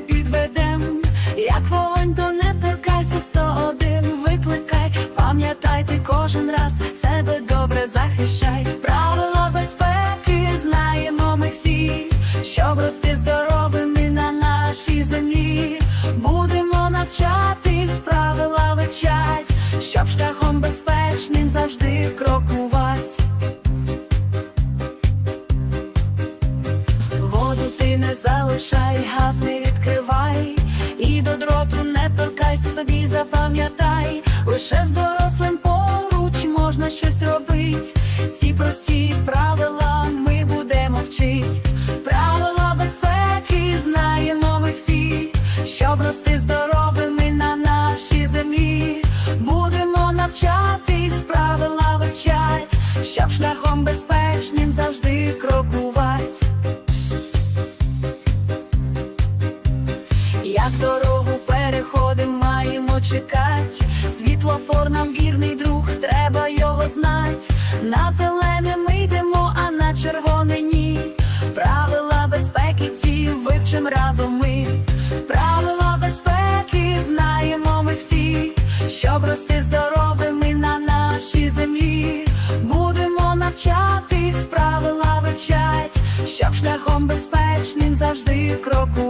не підведем, як вогонь, то не торкайся 101 викликай, пам'ятай ти кожен раз себе добре захищай. Правила безпеки знаємо ми всі, щоб рости здоровими на нашій землі. Будемо навчатись, правила вивчать, щоб шляхом безпечним завжди крокувати ти не залишай, газ не відкривай, і до дроту не торкайся собі, запам'ятай, лише з дорослим поруч можна щось робить. Ці прості правила ми будемо вчить. Правила безпеки знаємо ми всі, щоб рости здоровими на нашій землі. Будемо навчатись, правила вивчать, щоб шляхом безпечним завжди крокувати. дорогу переходим, маємо чекати, Світлофор нам вірний друг, треба його знати. На зелене ми йдемо, а на червоне ні. Правила безпеки ці вивчим разом ми. Правила безпеки знаємо ми всі, щоб рости здоровими на нашій землі. Будемо навчатись, правила вивчать, щоб шляхом безпечним завжди кроку.